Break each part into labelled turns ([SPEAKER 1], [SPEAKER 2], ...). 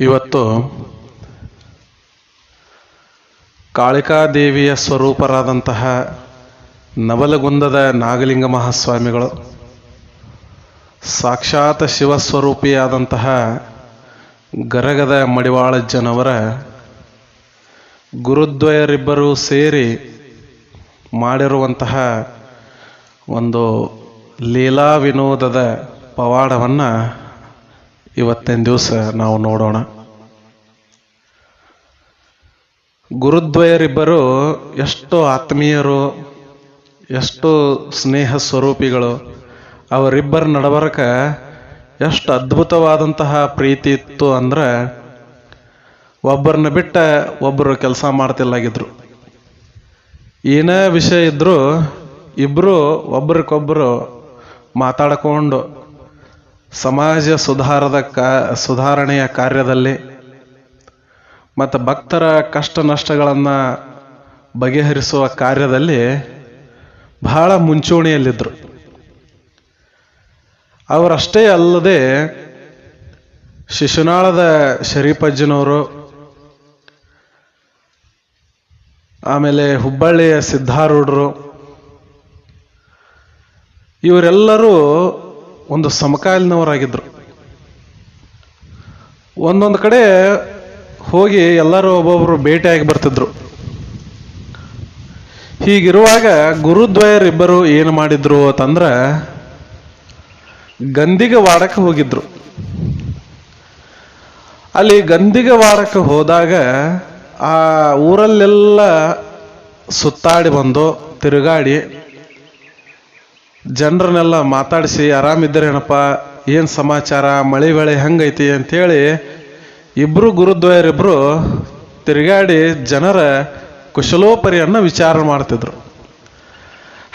[SPEAKER 1] ಇವತ್ತು ಕಾಳಿಕಾದೇವಿಯ ಸ್ವರೂಪರಾದಂತಹ ನವಲಗುಂದದ ನಾಗಲಿಂಗ ಮಹಾಸ್ವಾಮಿಗಳು, ಸಾಕ್ಷಾತ್ ಶಿವಸ್ವರೂಪಿಯಾದಂತಹ ಗರಗದ ಮಡಿವಾಳಜ್ಜನವರ ಗುರುದ್ವಯರಿಬ್ಬರೂ ಸೇರಿ ಮಾಡಿರುವಂತಹ ಒಂದು ಲೀಲಾ ವಿನೋದದ ಪವಾಡವನ್ನು ಇವತ್ತಿನ ದಿವಸ ನಾವು ನೋಡೋಣ. ಗುರುದ್ವಯರಿಬ್ಬರು ಎಷ್ಟು ಆತ್ಮೀಯರು, ಎಷ್ಟು ಸ್ನೇಹ ಸ್ವರೂಪಿಗಳು, ಅವರಿಬ್ಬರ ನಡಬರಕ ಎಷ್ಟು ಅದ್ಭುತವಾದಂತಹ ಪ್ರೀತಿ ಇತ್ತು ಅಂದ್ರೆ ಒಬ್ಬರನ್ನ ಬಿಟ್ಟ ಒಬ್ಬರು ಕೆಲಸ ಮಾಡ್ತಿಲ್ಲಾಗಿದ್ರು ಏನೇ ವಿಷಯ ಇದ್ದರೂ ಇಬ್ಬರು ಒಬ್ರಿಗೊಬ್ಬರು ಮಾತಾಡಿಕೊಂಡು ಸಮಾಜ ಸುಧಾರದ ಕಾ, ಸುಧಾರಣೆಯ ಕಾರ್ಯದಲ್ಲಿ ಮತ್ತು ಭಕ್ತರ ಕಷ್ಟ ನಷ್ಟಗಳನ್ನು ಬಗೆಹರಿಸುವ ಕಾರ್ಯದಲ್ಲಿ ಬಹಳ ಮುಂಚೂಣಿಯಲ್ಲಿದ್ದರು ಅವರಷ್ಟೇ ಅಲ್ಲದೆ ಶಿಶುನಾಳದ ಶರೀಫಜ್ಜನವರು ಆಮೇಲೆ ಹುಬ್ಬಳ್ಳಿಯ ಸಿದ್ಧಾರೂಢರು, ಇವರೆಲ್ಲರೂ ಒಂದು ಸಮಕಾಲೀನವರಾಗಿದ್ದರು ಒಂದೊಂದು ಕಡೆ ಹೋಗಿ ಎಲ್ಲರೂ ಒಬ್ಬೊಬ್ಬರು ಭೇಟಿಯಾಗಿ ಬರ್ತಿದ್ರು. ಹೀಗಿರುವಾಗ ಗುರುದ್ವಯರಿಬ್ಬರು ಏನು ಮಾಡಿದ್ರು ಅಂತಂದ್ರೆ ಗಂದಿಗ ವಾಡಕ್ಕೆ ಹೋಗಿದ್ರು. ಅಲ್ಲಿ ಗಂದಿಗ ವಾಡಕ್ಕೆ ಹೋದಾಗ ಆ ಊರಲ್ಲೆಲ್ಲ ಸುತ್ತಾಡಿ ಬಂದು ತಿರುಗಾಡಿ ಜನರನ್ನೆಲ್ಲ ಮಾತಾಡಿಸಿ ಆರಾಮಿದ್ದೀರೇನಪ್ಪ ಏನು ಸಮಾಚಾರ? ಮಳೆ ಬೆಳೆ ಹೆಂಗೈತಿ? ಅಂಥೇಳಿ ಇಬ್ಬರು ಗುರುದ್ವಯರಿಬ್ಬರು ತಿರುಗಾಡಿ ಜನರ ಕುಶಲೋಪರಿಯನ್ನು ವಿಚಾರ ಮಾಡ್ತಿದ್ರು.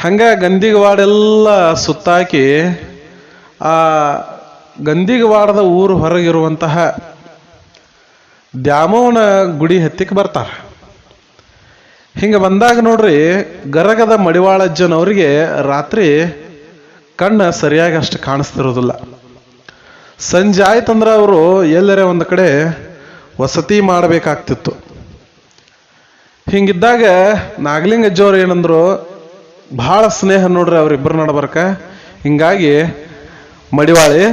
[SPEAKER 1] ಹಂಗೆ ಗಂದಿಗವಾಡೆಲ್ಲ ಸುತ್ತಾಕಿ, ಆ ಗಂದಿಗವಾಡದ ಊರು ಹೊರಗಿರುವಂತಹ ದ್ಯಾಮವನ ಗುಡಿ ಹತ್ತಿಕ್ಕೆ ಬರ್ತಾರೆ. ಹಿಂಗೆ ಬಂದಾಗ ನೋಡ್ರಿ ಗರಗದ ಮಡಿವಾಳಜ್ಜನವರಿಗೆ ರಾತ್ರಿ ಕಣ್ಣು ಸರಿಯಾಗಿ ಅಷ್ಟು ಕಾಣಿಸ್ತಿರೋದಿಲ್ಲ. ಸಂಜೆ ಆಯ್ತಂದ್ರೆ ಅವರು ಎಲ್ಲರೇ ಒಂದು ಕಡೆ ವಸತಿ ಮಾಡಬೇಕಾಗ್ತಿತ್ತು. ಹಿಂಗಿದ್ದಾಗ ನಾಗಲಿಂಗಜ್ಜವ್ರು ಏನಂದ್ರು, ಭಾಳ ಸ್ನೇಹ ನೋಡ್ರಿ ಅವರಿಬ್ಬರು ನಡಬರ್ಕ. ಹಿಂಗಾಗಿ ಮಡಿವಾಳಿ,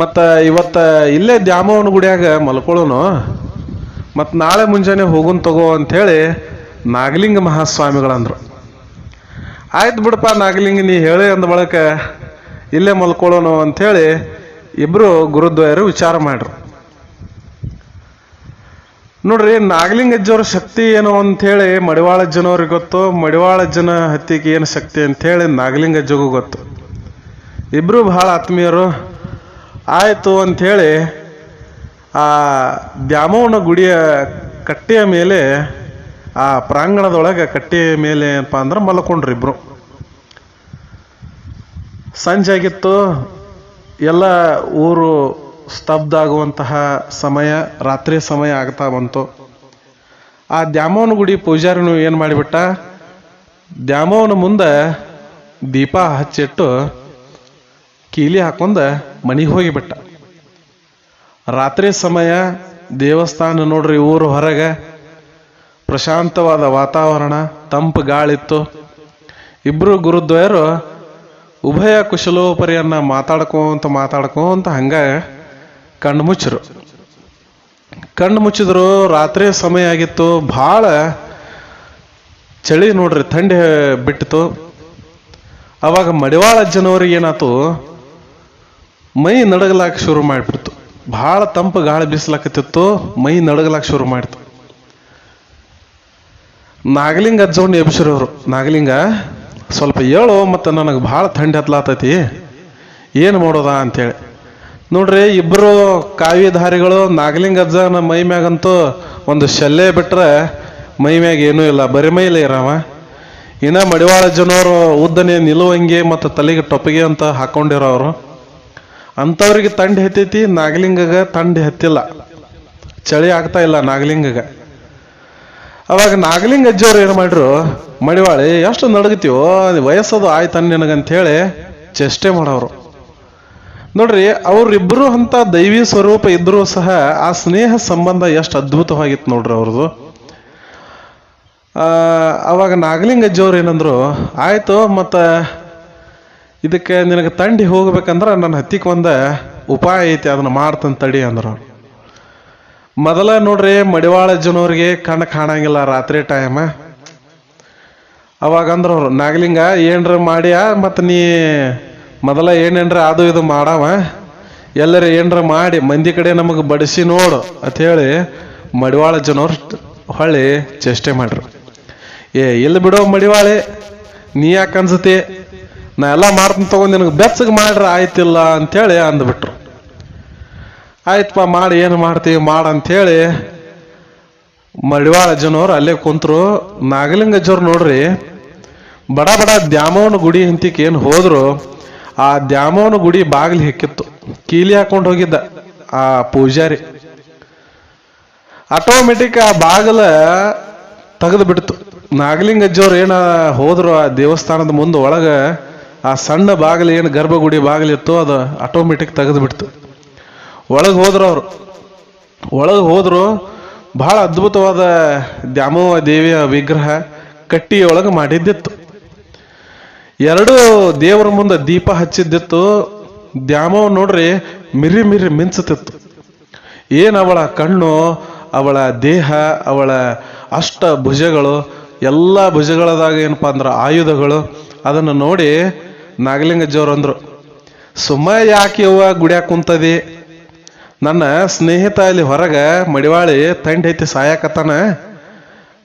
[SPEAKER 1] ಮತ್ತು ಇವತ್ತ ಇಲ್ಲೇ ದ್ಯಾಮವನ ಗುಡಿಯಾಗ ಮಲ್ಕೊಳ್ಳೋನು ಮತ್ತು ನಾಳೆ ಮುಂಜಾನೆ ಹೋಗುನ್ ತಗೋ ಅಂಥೇಳಿ ನಾಗಲಿಂಗ ಮಹಾಸ್ವಾಮಿಗಳಂದ್ರು. ಆಯ್ತು ಬಿಡಪ್ಪ ನಾಗಲಿಂಗ, ನೀ ಹೇಳಿ ಅಂದ ಬಳಕ ಇಲ್ಲೇ ಮಲ್ಕೊಳ್ಳೋನು ಅಂಥೇಳಿ ಇಬ್ಬರು ಗುರುದ್ವಯರು ವಿಚಾರ ಮಾಡ್ರು. ನೋಡ್ರಿ ನಾಗಲಿಂಗಜ್ಜವ್ರ ಶಕ್ತಿ ಏನು ಅಂಥೇಳಿ ಮಡಿವಾಳಜ್ಜನವ್ರಿಗೆ ಗೊತ್ತು, ಮಡಿವಾಳ ಜನ ಹತ್ತಿಗೆ ಏನು ಶಕ್ತಿ ಅಂಥೇಳಿ ನಾಗಲಿಂಗಜ್ಜಗೂ ಗೊತ್ತು. ಇಬ್ಬರು ಬಹಳ ಆತ್ಮೀಯರು. ಆಯಿತು ಅಂಥೇಳಿ ಆ ದ್ಯಾಮವ್ವನ ಗುಡಿಯ ಕಟ್ಟೆಯ ಮೇಲೆ ಆ ಪ್ರಾಂಗಣದೊಳಗೆ ಕಟ್ಟೆ ಮೇಲೆ ಏನಪ್ಪ ಅಂದ್ರೆ ಮಲ್ಕೊಂಡ್ರಿ ಇಬ್ರು. ಸಂಜೆ ಆಗಿತ್ತು, ಎಲ್ಲ ಊರು ಸ್ತಬ್ಧ ಆಗುವಂತಹ ಸಮಯ, ರಾತ್ರಿ ಸಮಯ ಆಗ್ತಾ ಬಂತು. ಆ ದ್ಯಾಮವ್ವನ ಗುಡಿ ಪೂಜಾರಿನೂ ಏನು ಮಾಡಿಬಿಟ್ಟ? ದ್ಯಾಮವ್ವನ ಮುಂದೆ ದೀಪ ಹಚ್ಚಿಟ್ಟು ಕೀಲಿ ಹಾಕೊಂಡ ಮನೆಗೆ ಹೋಗಿಬಿಟ್ಟ. ರಾತ್ರಿ ಸಮಯ ದೇವಸ್ಥಾನ ನೋಡ್ರಿ ಊರು ಹೊರಗೆ. ಪ್ರಶಾಂತವಾದ ವಾತಾವರಣ, ತಂಪು ಗಾಳಿತ್ತು. ಇಬ್ಬರು ಗುರುದ್ವಯರು ಉಭಯ ಕುಶಲೋಪರಿಯನ್ನು ಮಾತಾಡ್ಕೊಂತ ಮಾತಾಡ್ಕೊಂತ ಹಂಗ ಕಣ್ಣು ಮುಚ್ಚರು ಕಣ್ಣು ಮುಚ್ಚಿದ್ರು, ರಾತ್ರಿ ಸಮಯ ಆಗಿತ್ತು, ಭಾಳ ಚಳಿ ನೋಡ್ರಿ, ಥಂಡಿ ಬಿಟ್ಟಿತು ಅವಾಗ ಮಡಿವಾಳ ಅಜ್ಜನವ್ರಿಗೆ ಏನಾಯ್ತು ಮೈ ನಡಗಲಾಕ ಶುರು ಮಾಡಿಬಿಡ್ತು. ಭಾಳ ತಂಪು ಗಾಳಿ ಬೀಸ್ಲಾಕತ್ತಿತ್ತು, ಮೈ ನಡಗಲಾಕ ಶುರು ಮಾಡಿತು. ನಾಗಲಿಂಗ ಅಜ್ಜವ್ನ ಎಬ್ಸಿರೋರು ನಾಗಲಿಂಗ, ಸ್ವಲ್ಪ ಹೇಳು ಮತ್ತು ನನಗೆ ಭಾಳ ಥಂಡಿ ಹತ್ಲಾತೈತಿ. ಏನು ಮಾಡೋದ ಅಂತೇಳಿ. ನೋಡ್ರಿ, ಇಬ್ರು ನಾಗಲಿಂಗ ಅಜ್ಜನ ಮೈ ಮ್ಯಾಗಂತೂ ಒಂದು ಶಲ್ಲೆ ಬಿಟ್ರೆ ಮೈ ಮ್ಯಾಗ ಏನೂ ಇಲ್ಲ. ಬರಿ ಮೈಲೇ ಇರವ ಇನ್ನ ಮಡಿವಾಳ ಜನವರು ಉದ್ದನೆ ನಿಲುವಂಗಿ ಮತ್ತು ತಲೆಗೆ ಟೊಪ್ಪಿಗೆ ಅಂತ ಹಾಕೊಂಡಿರೋರು ಅಂಥವ್ರಿಗೆ ತಂಡಿ ಹತ್ತೈತಿ, ನಾಗಲಿಂಗಗ ತಂಡಿ ಹತ್ತಿಲ್ಲ. ಚಳಿ ಆಗ್ತಾ ಇಲ್ಲ ನಾಗಲಿಂಗಗ. ಅವಾಗ ನಾಗಲಿಂಗ ಅಜ್ಜಿಯವ್ರು ಏನು ಮಾಡ್ರು? ಮಡಿವಾಳಿ ಎಷ್ಟು ನಡಗತೀವೋ ವಯಸ್ಸದು ಆಯ್ತು ನಿನಗಂತ ಹೇಳಿ ಚೇಷ್ಟೆ ಮಾಡೋರು ನೋಡ್ರಿ, ಅವ್ರಿಬ್ರು ಅಂತ ದೈವಿ ಸ್ವರೂಪ ಇದ್ರೂ ಸಹ ಆ ಸ್ನೇಹ ಸಂಬಂಧ ಎಷ್ಟು ಅದ್ಭುತವಾಗಿತ್ತು ನೋಡ್ರಿ ಅವ್ರದ್ದು ಅವಾಗ ನಾಗಲಿಂಗ ಅಜ್ಜಿಯವ್ರು ಏನಂದ್ರು, ಆಯ್ತು, ಮತ್ತು ಇದಕ್ಕೆ ನಿನಗೆ ತಂಡಿ ಹೋಗ್ಬೇಕಂದ್ರ ನನ್ನ ಹತ್ತಿಕ್ ಒಂದ ಉಪಾಯ ಐತಿ, ಅದನ್ನ ಮಾಡ್ತಂತ ತಡಿ ಅಂದ್ರು. ಮೊದಲ ನೋಡ್ರಿ ಮಡಿವಾಳ ಜನವ್ರಿಗೆ ಕಣ್ಣು ಕಾಣಂಗಿಲ್ಲ ರಾತ್ರಿ ಟೈಮ ಅವಾಗ ಅವ್ರು, ನಾಗಲಿಂಗ, ಏನ್ರ ಮಾಡ್ಯಾ? ಮತ್ತು ನೀ ಮೊದಲ ಏನೇನ್ರ ಅದು ಇದು ಮಾಡವ? ಎಲ್ಲರ ಏನ್ರ ಮಾಡಿ, ಮಂದಿ ಕಡೆ ನಮಗೆ ಬಡಿಸಿ ನೋಡು, ಅಂತ ಹೇಳಿ ಮಡಿವಾಳ ಜನವ್ರು ಹೊಳ್ಳಿ ಚೇಷ್ಟೆ ಮಾಡ್ರು. ಏ, ಇಲ್ಲಿ ಬಿಡೋ ಮಡಿವಾಳೆ, ನೀ ಯಾಕೆ ಅನ್ಸತಿ? ನಾ ಎಲ್ಲ ಮಾಡ್ತೀನಿ ತಗೊಂಡು ನಿನಗೆ ಬೆಚ್ಚಗೆ ಮಾಡ್ರ ಆಯ್ತಿಲ್ಲ ಅಂತೇಳಿ ಅಂದ್ಬಿಟ್ರು. ಆಯ್ತಪ್ಪ, ಮಾಡಿ, ಏನು ಮಾಡ್ತೀವಿ? ಮಾಡ ಅಂತೇಳಿ ಮಡಿವಾಳ ಅಜ್ಜನವ್ರು ಅಲ್ಲೇ ಕುಂತರು. ನಾಗಲಿಂಗ ಅಜ್ಜವ್ರು ನೋಡ್ರಿ, ಬಡ ಬಡ ದ್ಯಾಮವನ ಗುಡಿ ಹಿಂತಿಕ್ ಏನು ಹೋದ್ರು, ಆ ದ್ಯಾಮವನ ಗುಡಿ ಬಾಗಿಲು ಹೆಕ್ಕಿತ್ತು. ಕೀಲಿ ಹಾಕೊಂಡು ಹೋಗಿದ್ದ ಆ ಪೂಜಾರಿ. ಆಟೋಮೆಟಿಕ್ ಆ ಬಾಗಿಲ ತೆಗೆದು ಬಿಡ್ತು. ನಾಗಲಿಂಗ ಅಜ್ಜವ್ರು ಏನ ಹೋದ್ರು ಆ ದೇವಸ್ಥಾನದ ಮುಂದೆ ಒಳಗ, ಆ ಸಣ್ಣ ಬಾಗಿಲು ಏನು ಗರ್ಭಗುಡಿ ಬಾಗಿಲಿತ್ತು ಅದು ಆಟೋಮೆಟಿಕ್ ತೆಗೆದು ಬಿಡ್ತು. ಒಳಗೆ ಹೋದ್ರು ಅವರು. ಒಳಗೆ ಹೋದ್ರು ಬಹಳ ಅದ್ಭುತವಾದ ದ್ಯಾಮವ್ವ ದೇವಿಯ ವಿಗ್ರಹ ಕಟ್ಟಿಯೊಳಗೆ ಮಾಡಿದ್ದಿತ್ತು. ಎರಡು ದೇವರ ಮುಂದೆ ದೀಪ ಹಚ್ಚಿದ್ದಿತ್ತು. ದ್ಯಾಮವ್ ನೋಡ್ರಿ, ಮಿರಿ ಮಿರಿ ಮಿಂಚುತ್ತಿತ್ತು. ಏನು ಅವಳ ಕಣ್ಣು, ಅವಳ ದೇಹ, ಅವಳ ಅಷ್ಟ ಭುಜಗಳು, ಎಲ್ಲ ಭುಜಗಳದಾಗ ಏನಪ್ಪ ಅಂದ್ರೆ ಆಯುಧಗಳು, ಅದನ್ನು ನೋಡಿ ನಾಗಲಿಂಗಜ್ಜವ್ರು ಅಂದರು ಸುಮ್ಮ ಯಾಕೆ ಅವ್ವ ಗುಡ್ಯಾಗ ಕುಂತದಿ? ನನ್ನ ಸ್ನೇಹಿತ ಅಲ್ಲಿ ಹೊರಗೆ ಮಡಿವಾಳಿ ತಂಡ ಐತಿ ಸಾಯಕತ್ತಾನ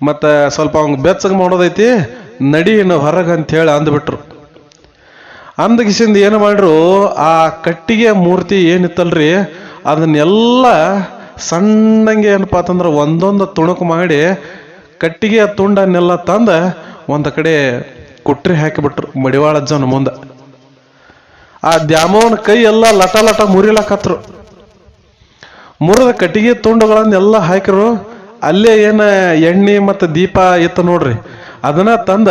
[SPEAKER 1] ಮತ್ತು ಸ್ವಲ್ಪ ಅವ್ನಿಗೆ ಬೆಚ್ಚಗೆ ಮಾಡೋದೈತಿ ನಡಿ ಇನ್ನು ಹೊರಗೆ ಅಂತ ಹೇಳಿ ಅಂದ್ಬಿಟ್ರು. ಅಂದಗಿಸಿಂದ ಏನು ಮಾಡ್ರು, ಆ ಕಟ್ಟಿಗೆ ಮೂರ್ತಿ ಏನಿತ್ತಲ್ರಿ, ಅದನ್ನೆಲ್ಲ ಸಣ್ಣಂಗೆ ಏನಪ್ಪ ಅಂತಂದ್ರೆ ಒಂದೊಂದು ತುಣುಕು ಮಾಡಿ ಕಟ್ಟಿಗೆಯ ತುಂಡನ್ನೆಲ್ಲ ತಂದ ಒಂದು ಕಡೆ ಕುಟ್ರಿ ಹಾಕಿಬಿಟ್ರು ಮಡಿವಾಳಜ್ಜನ ಮುಂದೆ. ಆ ದ್ಯಾಮವನ ಕೈ ಎಲ್ಲ ಲಟ ಲಟ ಮುರಿಲಕತ್ರು. ಮುರಿದ ಕಟ್ಟಿಗೆ ತುಂಡುಗಳನ್ನೆಲ್ಲ ಹಾಕಿರು, ಅಲ್ಲೇ ಏನ ಎಣ್ಣೆ ಮತ್ತು ದೀಪ ಇತ್ತು ನೋಡ್ರಿ. ಅದನ್ನ ತಂದ,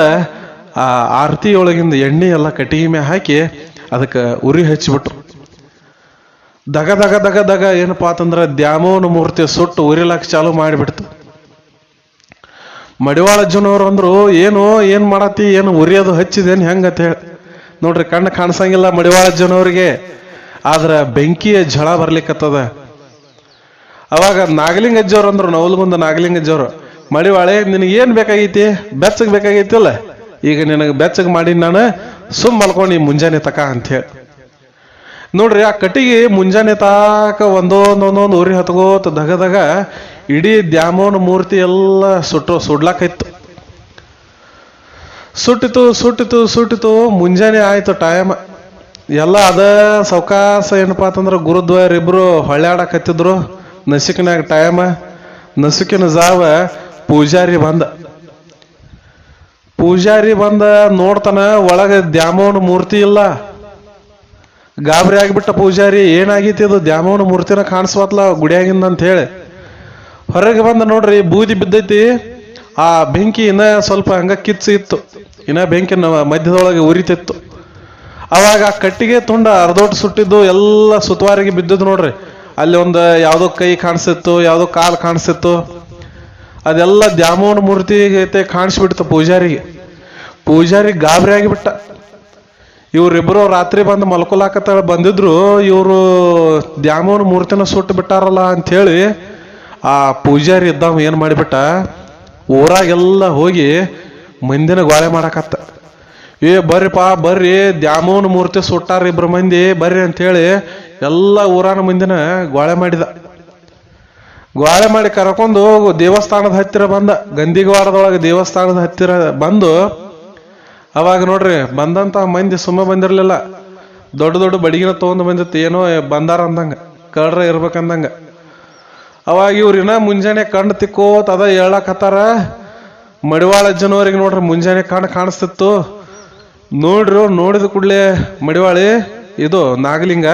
[SPEAKER 1] ಆ ಆರತಿ ಒಳಗಿಂದ ಎಣ್ಣೆ ಎಲ್ಲ ಕಟ್ಟಿಗೆ ಮೇಲೆ ಹಾಕಿ ಅದಕ್ಕೆ ಉರಿ ಹಚ್ಚಿಬಿಟ್ರು ದಗ ದಗ ದಗ ದಗ ಏನಪ್ಪಾ ಅಂತಂದ್ರೆ ದ್ಯಾಮೋನ ಮೂರ್ತಿ ಸುಟ್ಟು ಉರಿಲಾಕ ಚಾಲು ಮಾಡಿಬಿಡ್ತು. ಮಡಿವಾಳ ಜನವ್ರು ಅಂದ್ರು, ಏನು ಏನು ಮಾಡತಿ ಏನು ಉರಿಯೋದು ಹಚ್ಚಿದೇನು ಹೆಂಗಂತ ಹೇಳಿ. ನೋಡ್ರಿ, ಕಣ್ಣು ಕಾಣಿಸಂಗಿಲ್ಲ ಮಡಿವಾಳ ಅಜ್ಜನವ್ರಿಗೆ. ಆದ್ರೆ ಬೆಂಕಿಯ ಝಳ ಬರ್ಲಿಕ್ಕತ್ತದ ಅವಾಗ ನಾಗಲಿಂಗ ಅಜ್ಜವ್ರು ಅಂದ್ರು, ನವಲ್ಗುಂದ ನಾಗಲಿಂಗ ಅಜ್ಜವ್ರು ಮಡಿವಾಳೆ, ನಿನಗೆ ಏನ್ ಬೇಕಾಗೈತಿ? ಬೆಚ್ಚಗೆ ಬೇಕಾಗೈತಿಲ್ಲ? ಈಗ ನಿನಗೆ ಬೆಚ್ಚಗೆ ಮಾಡಿ ನಾನು, ಸುಮ್ ಮಲ್ಕೊಂಡು ಮುಂಜಾನೆ ತಕ ಅಂತ ಹೇಳಿ. ನೋಡ್ರಿ, ಆ ಕಟ್ಟಿಗೆ ಮುಂಜಾನೆ ತಾಕ ಒಂದೊಂದೊಂದೊಂದು ಒಂದೊಂದು ಉರಿ ಹತ್ಕೋತ ದಗದಾಗ ಇಡೀ ದ್ಯಾಮೋನ ಮೂರ್ತಿ ಎಲ್ಲ ಸುಟ್ಟು ಸುಡ್ಲಾಕೈತು ಸುಟ್ಟಿತು ಸುಟ್ಟಿತು ಸುಟ್ಟಿತು, ಮುಂಜಾನೆ ಆಯ್ತು ಟೈಮ್ ಎಲ್ಲ ಅದ ಸೌಕಾಸ ಏನಪ್ಪಾ ಅಂತಂದ್ರ ಗುರುದ್ವಾರ ಇಬ್ರು ಹೊಳ್ಯಾಡಕತ್ತಿದ್ರು. ನಸಿಕಿನಾಗ ಟೈಮ ನಸುಕಿನ ಜಾವ ಪೂಜಾರಿ ಬಂದ. ಪೂಜಾರಿ ಬಂದ ನೋಡ್ತಾನ ಒಳಗೆ ದ್ಯಾಮೋನ ಮೂರ್ತಿ ಇಲ್ಲ. ಗಾಬರಿ ಆಗಿಬಿಟ್ಟ ಪೂಜಾರಿ, ಏನಾಗೈತಿ ಅದು ದ್ಯಾಮವನ ಮೂರ್ತಿನ ಕಾಣಿಸ್ವತ್ಲ ಗುಡಿಯಾಗಿಂದ ಅಂತ ಹೇಳಿ. ಹೊರಗೆ ಬಂದ ನೋಡ್ರಿ, ಬೂದಿ ಬಿದ್ದೈತಿ. ಆ ಬೆಂಕಿ ಇನ್ನ ಸ್ವಲ್ಪ ಹಂಗ ಕಿಚ್ಚು ಇತ್ತು. ಇನ್ನ ಬೆಂಕಿ ಮಧ್ಯದೊಳಗೆ ಉರಿತಿತ್ತು. ಅವಾಗ ಆ ಕಟ್ಟಿಗೆ ತುಂಡ ಅರ್ಧೋಟ್ ಸುಟ್ಟಿದ್ದು ಎಲ್ಲ ಸುತ್ತವಾರಿಗೆ ಬಿದ್ದದ್ದು ನೋಡ್ರಿ. ಅಲ್ಲಿ ಒಂದು ಯಾವುದೋ ಕೈ ಕಾಣಿಸಿತ್ತು, ಯಾವುದೋ ಕಾಲು ಕಾಣಿಸಿತ್ತು. ಅದೆಲ್ಲ ದ್ಯಾಮೋನ ಮೂರ್ತಿ ಐತೆ ಕಾಣಿಸ್ಬಿಡ್ತು ಪೂಜಾರಿಗೆ. ಪೂಜಾರಿ ಗಾಬರಿ ಆಗಿಬಿಟ್ಟ. ಇವ್ರಿಬ್ರು ರಾತ್ರಿ ಬಂದು ಮಲ್ಕೊಲಾಕತ್ತ ಬಂದಿದ್ರು, ಇವರು ದ್ಯಾಮೋನ ಮೂರ್ತಿನ ಸುಟ್ಟು ಬಿಟ್ಟಾರಲ್ಲ ಅಂತ ಹೇಳಿ ಆ ಪೂಜಾರಿ ಇದ್ದಾವ ಏನು ಮಾಡಿಬಿಟ್ಟ? ಊರಾಗೆಲ್ಲ ಹೋಗಿ ಮಂದಿನ ಗೋಳೆ ಮಾಡಾಕತ್ತ. ಏ ಬರ್ರಿಪ್ಪ ಬರ್ರಿ, ದ್ಯಾಮೋನ ಮೂರ್ತಿ ಸುಟ್ಟಾರ ಇಬ್ರು ಮಂದಿ, ಬರ್ರಿ ಅಂತ ಹೇಳಿ ಎಲ್ಲ ಊರಾನ ಮುಂದಿನ ಗ್ವಾಳೆ ಮಾಡಿದ. ಗ್ವಾಳೆ ಮಾಡಿ ಕರ್ಕೊಂಡು ದೇವಸ್ಥಾನದ ಹತ್ತಿರ ಬಂದ. ಗಂದಿಗವಾಡದೊಳಗೆ ದೇವಸ್ಥಾನದ ಹತ್ತಿರ ಬಂದು, ಅವಾಗ ನೋಡ್ರಿ, ಬಂದಂತ ಮಂದಿ ಸುಮ್ಮ ಬಂದಿರಲಿಲ್ಲ. ದೊಡ್ಡ ದೊಡ್ಡ ಬಡಿಗಿನ ತೊಗೊಂಡು ಬಂದಿತ್ತು. ಏನೋ ಬಂದಾರ ಅಂದಂಗ ಕಳ್ರ ಇರ್ಬೇಕಂದಂಗ. ಅವಾಗ ಇವ್ರಿನ ಮುಂಜಾನೆ ಕಣ್ಣು ತಿಕ್ಕೋತ ಅದ ಹೇಳಕತ್ತಾರ. ಮಡಿವಾಳ ಜನವರಿಗೆ ನೋಡ್ರಿ, ಮುಂಜಾನೆ ಕಣ್ಣು ಕಾಣಿಸ್ತಿತ್ತು. ನೋಡ್ರಿ ನೋಡಿದ ಕೂಡಲೇ ಮಡಿವಾಳಿ, ಇದು ನಾಗಲಿಂಗ.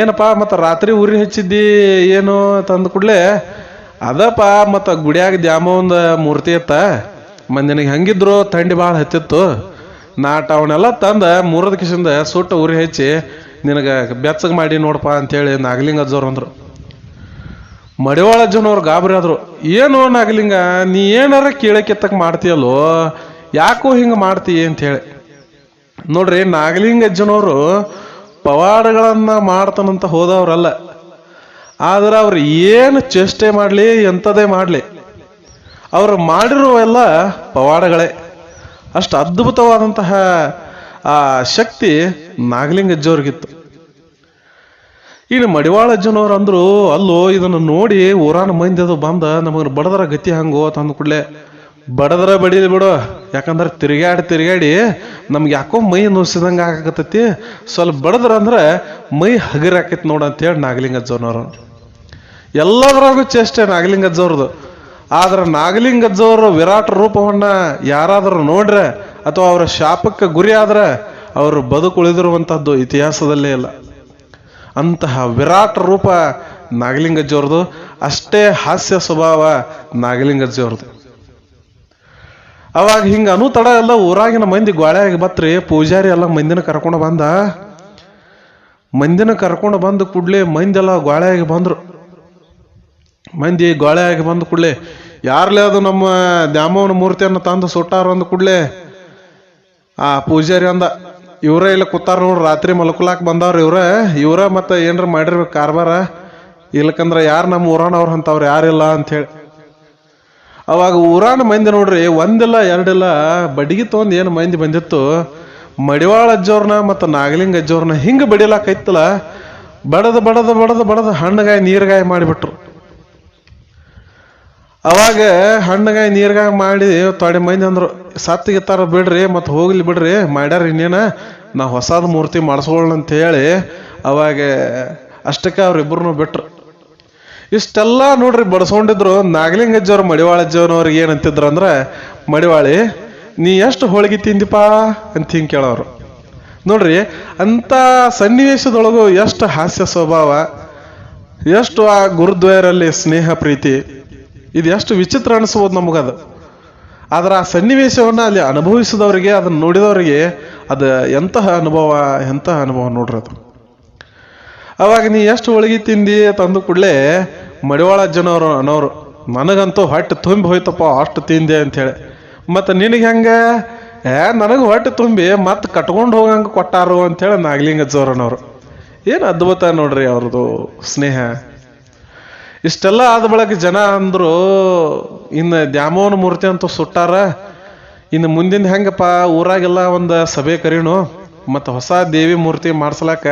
[SPEAKER 1] ಏನಪ್ಪ, ಮತ್ತು ರಾತ್ರಿ ಉರಿ ಹಚ್ಚಿದ್ದಿ ಏನು ತಂದ ಕೂಡಲೇ? ಅದಪ್ಪ, ಮತ್ತು ಗುಡಿಯಾಗ ದ್ಯಾಮವಂದ ಮೂರ್ತಿ ಇತ್ತ. ಮಂದಿನಿಗೆ ಹೆಂಗಿದ್ರು, ಥಂಡಿ ಭಾಳ ಹತ್ತಿತ್ತು. ನಾಟ ಅವನ್ನೆಲ್ಲ ತಂದ ಮೂರದ ಕಿಶಿಂದ ಸುಟ್ಟು ಉರಿ ಹಚ್ಚಿ, ನಿನಗೆ ಬೆಚ್ಚಗೆ ಮಾಡಿ ನೋಡಪ್ಪ ಅಂತೇಳಿ ನಾಗಲಿಂಗ ಅಜ್ಜವ್ರು ಅಂದರು. ಮಡಿವಾಳ ಅಜ್ಜನವ್ರು ಗಾಬರಿ ಆದರು. ಏನು ನಾಗಲಿಂಗ, ನೀ ಏನಾರ ಕೀಳಕ್ಕೆತ್ತಕ್ ಮಾಡ್ತೀಯಲ್ಲೋ, ಯಾಕೋ ಹಿಂಗೆ ಮಾಡ್ತೀಯ ಅಂತ ಹೇಳಿ ನೋಡ್ರಿ, ನಾಗಲಿಂಗ ಅಜ್ಜನವರು ಪವಾಡಗಳನ್ನ ಮಾಡ್ತಾನಂತ ಹೋದವ್ರಲ್ಲ. ಆದ್ರೆ ಅವ್ರು ಏನು ಚೇಷ್ಟೆ ಮಾಡಲಿ ಎಂಥದೇ ಮಾಡಲಿ. ಅವ್ರು ಮಾಡಿರುವೆಲ್ಲ ಪವಾಡಗಳೇ. ಅಷ್ಟು ಅದ್ಭುತವಾದಂತಹ, ಆ, ಶಕ್ತಿ ನಾಗಲಿಂಗ ಅಜ್ಜವ್ರಿಗಿತ್ತು ಇನ್ನು ಮಡಿವಾಳ ಅಜ್ಜನವ್ರು ಅಂದ್ರು ಅಲ್ಲೋ ಇದನ್ನು ನೋಡಿ ಊರಾನ ಮಂದಿ ಅದು ಬಂದ ನಮಗೆ ಬಡದರ ಗತಿ ಹಂಗೋ ತಂದು ಕೂಡಲೇ ಬಡದರ ಬಡೀಲಿ ಬಿಡು. ಯಾಕಂದ್ರೆ ತಿರುಗಾಡಿ ತಿರುಗಾಡಿ ನಮ್ಗೆ ಯಾಕೋ ಮೈ ನುಸಿದಂಗೆ ಆಗಕತ್ತೈತಿ. ಸ್ವಲ್ಪ ಬಡದ್ರ ಅಂದ್ರೆ ಮೈ ಹಗರ್ ಆಕೈತಿ ನೋಡು ಅಂತೇಳಿ ನಾಗಲಿಂಗ ಅಜ್ಜನವ್ರು ಎಲ್ಲದರಾಗೂ ಚೇಷ್ಟೆ ನಾಗಲಿಂಗ ಅಜ್ಜವ್ರದ್ದು ಆದ್ರೆ ನಾಗಲಿಂಗ ವಿರಾಟ ರೂಪವನ್ನ ಯಾರಾದರೂ ನೋಡ್ರೆ ಅಥವಾ ಅವರ ಶಾಪಕ್ಕೆ ಗುರಿ ಆದ್ರೆ ಅವರು ಬದುಕುಳಿದಿರುವಂಥದ್ದು ಇತಿಹಾಸದಲ್ಲೇ ಇಲ್ಲ. ಅಂತಹ ವಿರಾಟ್ ರೂಪ ನಾಗಲಿಂಗಜ್ಜವ್ರದ್ದು ಅಷ್ಟೇ ಹಾಸ್ಯ ಸ್ವಭಾವ ನಾಗಲಿಂಗಜ್ಜವ್ರದು. ಅವಾಗ ಹಿಂಗ ಅನು ತಡ ಎಲ್ಲ ಊರಾಗಿನ ಮಂದಿ ಗೋಳ್ಯಾಗಿ ಬತ್ರಿ, ಪೂಜಾರಿ ಎಲ್ಲ ಮಂದಿನ ಕರ್ಕೊಂಡು ಬಂದ. ಮಂದಿನ ಕರ್ಕೊಂಡು ಬಂದ ಕೂಡ್ಲೆ ಮಂದಿ ಎಲ್ಲ ಗೋಳ್ಯಾಗಿ ಬಂದ್ರು. ಮಂದಿ ಗೋಳ್ಯಾಗಿ ಬಂದ ಕೂಡ್ಲೆ, ಯಾರ್ಲೇ ಅದು ನಮ್ಮ ದ್ಯಾಮವ್ವನ ಮೂರ್ತಿಯನ್ನು ತಂದು ಸುಟ್ಟಾರ ಅಂದ ಕೂಡ್ಲೆ, ಆ ಪೂಜಾರಿ ಅಂದ, ಇವರೇ ಇಲ್ಲ ಕೂತಾರ ನೋಡ್ರಿ, ರಾತ್ರಿ ಮಲ್ಕೊಲಾಕ್ ಬಂದವ್ರು ಇವ್ರ ಇವ್ರ ಮತ್ತೆ ಏನ್ರ ಮಾಡಿರ್ಬೇಕು ಕಾರ್ಬಾರ ಇಲ್ಲಕಂದ್ರೆ ಯಾರು ನಮ್ಮ ಊರನವ್ರು ಅಂತವ್ರು ಯಾರಿಲ್ಲ ಅಂಥೇಳಿ ಅವಾಗ ಊರಾನ ಮಂದಿ ನೋಡ್ರಿ, ಒಂದಿಲ್ಲ, ಎರಡಿಲ್ಲ, ಬಡಿಗೆ ತೊಗೊಂಡು ಏನು ಮಂದಿ ಬಂದಿತ್ತು, ಮಡಿವಾಳ ಅಜ್ಜೋರ್ನ ಮತ್ತು ನಾಗಲಿಂಗ ಅಜ್ಜವ್ರನ್ನ ಹಿಂಗೆ ಬಡಿಲಾಕೈತಲ್ಲ, ಬಡದ ಬಡದ ಬಡದ ಬಡದ ಹಣ್ಣುಗಾಯಿ, ನೀರ್ಗಾಯಿ ಮಾಡಿಬಿಟ್ರು. ಅವಾಗ ಹಣ್ಣುಗಾಯಿ, ನೀರ್ಗಾಯಿ ಮಾಡಿ ತೊಡೆ ಮಂದಿ ಅಂದ್ರು ಸತ್ತಿಗೆತ್ತಾರ ಬಿಡ್ರಿ, ಮತ್ತು ಹೋಗ್ಲಿ ಬಿಡ್ರಿ, ಮಾಡ್ಯಾರ ಇನ್ನೇನ, ನಾ ಹೊಸದ ಮೂರ್ತಿ ಮಾಡಿಸ್ಕೊಳ್ಳ ಅಂತ ಹೇಳಿ ಅವಾಗ ಅಷ್ಟಕ್ಕೆ ಅವ್ರಿಬ್ರು ಬಿಟ್ರು. ಇಷ್ಟೆಲ್ಲ ನೋಡ್ರಿ ಬಡ್ಸ್ಕೊಂಡಿದ್ರು ನಾಗಲಿಂಗಜ್ಜವ್ರು ಮಡಿವಾಳಜ್ಜವ್ರವ್ರಿಗೆ ಏನಂತಿದ್ರು ಅಂದ್ರೆ, ಮಡಿವಾಳಿ, ನೀ ಎಷ್ಟು ಹೋಳಿಗೆ ತಿಂದಿಪಾ? ಅಂತ ಹಿಂಗೆ ಕೇಳೋರು. ನೋಡ್ರಿ ಅಂತ ಸನ್ನಿವೇಶದೊಳಗು ಎಷ್ಟು ಹಾಸ್ಯ ಸ್ವಭಾವ, ಎಷ್ಟು ಆ ಗುರುದ್ವಯರಲ್ಲಿ ಸ್ನೇಹ ಪ್ರೀತಿ, ಇದು ಎಷ್ಟು ವಿಚಿತ್ರ ಅನಿಸ್ಬೋದು ನಮಗದು. ಆದ್ರೆ ಆ ಸನ್ನಿವೇಶವನ್ನ ಅಲ್ಲಿ ಅನುಭವಿಸಿದವರಿಗೆ, ಅದನ್ನ ನೋಡಿದವರಿಗೆ, ಅದು ಎಂತಹ ಅನುಭವ ಎಂತಹ ಅನುಭವ ನೋಡ್ರಿ ಅದು. ಅವಾಗ ನೀ ಎಷ್ಟು ಹೋಳಿಗೆ ತಿಂದಿ ತಂದು ಕೂಡಲೇ ಮಡಿವಾಳ ಅಜ್ಜನವರು ಅನ್ನೋರು ನನಗಂತೂ ಹೊಟ್ಟೆ ತುಂಬಿ ಹೋಯ್ತಪ್ಪ, ಅಷ್ಟು ತಿಂದೆ ಅಂಥೇಳಿ ಮತ್ತು ನಿನಗೆ ಹೆಂಗೆ? ಏ, ನನಗೆ ಹೊಟ್ಟೆ ತುಂಬಿ ಮತ್ತೆ ಕಟ್ಕೊಂಡು ಹೋಗಂಗೆ ಕೊಟ್ಟಾರು ಅಂಥೇಳಿ ನಾಗಲಿಂಗ ಅಜ್ಜವ್ರನವರು. ಏನು ಅದ್ಭುತ ನೋಡ್ರಿ ಅವ್ರದ್ದು ಸ್ನೇಹ. ಇಷ್ಟೆಲ್ಲ ಆದ ಬಳಿಕ ಜನ ಅಂದ್ರು, ಇನ್ನು ದ್ಯಾಮೋನ ಮೂರ್ತಿ ಅಂತೂ ಸುಟ್ಟಾರ. ಇನ್ನು ಮುಂದಿನ ಹೆಂಗಪ್ಪ, ಊರಾಗೆಲ್ಲ ಒಂದು ಸಭೆ ಕರೀಣು. ಮತ್ತು ಹೊಸ ದೇವಿ ಮೂರ್ತಿ ಮಾಡ್ಸ್ಲಾಕ